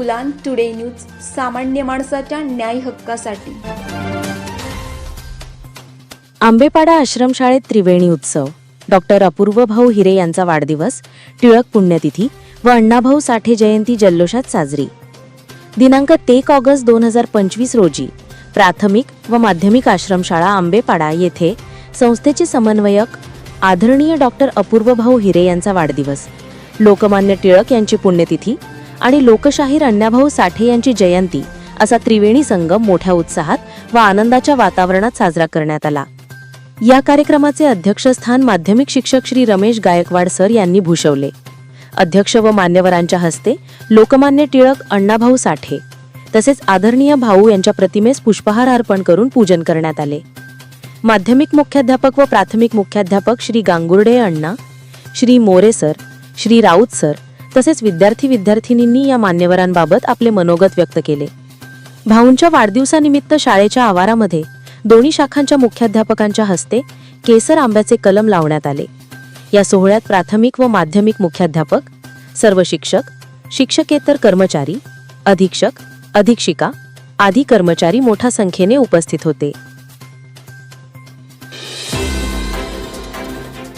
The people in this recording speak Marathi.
गुलान टुडे न्यूज सामान्य माणसाच्या न्याय हक्कासाठी. आंबेपाडा आश्रमशाळेत त्रिवेणी उत्सव. डॉक्टर अपूर्व भाऊ हिरे यांचा वाढदिवस टिळक पुण्यतिथी व अण्णाभाऊ साठे जयंती जल्लोषात साजरी. दिनांक एक ऑगस्ट दोन हजार पंचवीस रोजी प्राथमिक व माध्यमिक आश्रमशाळा आंबेपाडा येथे संस्थेचे समन्वयक आदरणीय डॉक्टर अपूर्व भाऊ हिरे यांचा वाढदिवस. लोकमान्य टिळक यांची पुण्यतिथी आणि लोकशाहीर अण्णाभाऊ साठे यांची जयंती असा त्रिवेणी संगम मोठ्या उत्साहात व आनंदाच्या वातावरणात साजरा करण्यात आला. या कार्यक्रमाचे अध्यक्षस्थान माध्यमिक शिक्षक श्री रमेश गायकवाड सर यांनी भूषवले. अध्यक्ष व मान्यवरांच्या हस्ते लोकमान्य टिळक अण्णाभाऊ साठे तसेच आदरणीय भाऊ यांच्या प्रतिमेस पुष्पहार अर्पण करून पूजन करण्यात आले. माध्यमिक मुख्याध्यापक व प्राथमिक मुख्याध्यापक श्री गांगुर्डे अण्णा श्री मोरे सर श्री राऊत सर तसेच विद्यार्थी विद्यार्थिनींनी या मान्यवरांबाबत आपले मनोगत व्यक्त केले. भाऊंच्या वाढदिवसानिमित्त शाळेच्या आवारामध्ये दोन्ही शाखांच्या मुख्याध्यापकांच्या हस्ते केसर आंब्याचे कलम लावण्यात आले. या सोहळ्यात प्राथमिक व माध्यमिक मुख्याध्यापक सर्व शिक्षक शिक्षकेतर कर्मचारी अधीक्षक अधीक्षिका आदी कर्मचारी मोठ्या संख्येने उपस्थित होते.